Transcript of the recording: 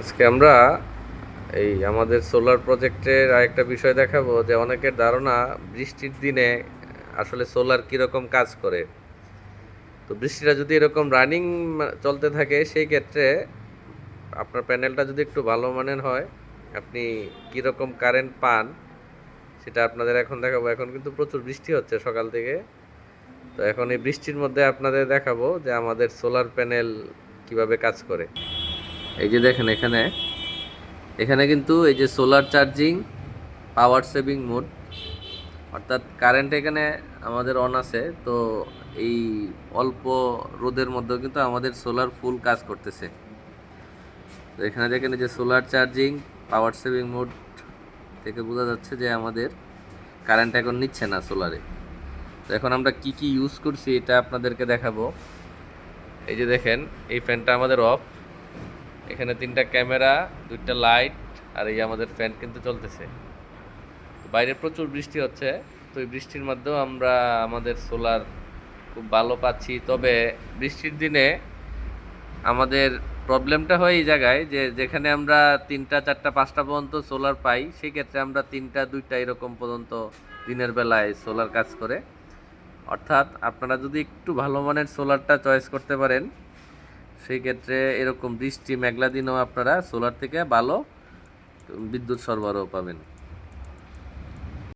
আজকে আমরা এই আমাদের সোলার প্রজেক্টের আরেকটা বিষয় দেখাবো যে অনেকের ধারণা বৃষ্টির দিনে আসলে সোলার কীরকম কাজ করে। তো বৃষ্টিটা যদি এরকম রানিং চলতে থাকে, সেই ক্ষেত্রে আপনার প্যানেলটা যদি একটু ভালো মানের হয়, আপনি কীরকম কারেন্ট পান সেটা আপনাদের এখন দেখাবো। এখন কিন্তু প্রচুর বৃষ্টি হচ্ছে সকাল থেকে। তো এখন এই বৃষ্টির মধ্যে আপনাদের দেখাবো যে আমাদের সোলার প্যানেল কীভাবে কাজ করে। এই যে দেখেন এখানে। এখানে কিন্তু এই যে solar charging power saving mode অর্থাৎ কারেন্ট এখানে আমাদের অন আছে, তো এই অল্প রোদের মধ্যেও কিন্তু আমাদের সোলার ফুল কাজ করতেছে। তো এখানে দেখেন এই যে solar charging power saving mode থেকে বোঝা যাচ্ছে যে আমাদের কারেন্ট এখন নিচ্ছে না সোলারে তো এখন আমরা কি কি ইউজ করছি এটা আপনাদেরকে দেখাবো। এই যে দেখেন, এই ফ্যানটা আমাদের অফ এখানে তিনটা ক্যামেরা, দুইটা লাইট, আর এই আমাদের ফ্যান কিন্তু চলতেছে। বাইরে প্রচুর বৃষ্টি হচ্ছে, তো এই বৃষ্টির মাধ্যমে আমরা আমাদের সোলার খুব ভালো পাচ্ছি। তবে বৃষ্টির দিনে আমাদের প্রবলেমটা হয় এই জায়গায় যে যেখানে আমরা তিনটা, চারটা, পাঁচটা পর্যন্ত সোলার পাই, সেক্ষেত্রে আমরা তিনটা, দুইটা এরকম পর্যন্ত দিনের বেলায় সোলার কাজ করে। অর্থাৎ আপনারা যদি একটু ভালো মানের সোলারটা চয়েস করতে পারেন সেই ক্ষেত্রে এরকম বৃষ্টি মেঘলা দিনেও আপনারা সোলার থেকে ভালো বিদ্যুৎ সরবরাহ পাবেন।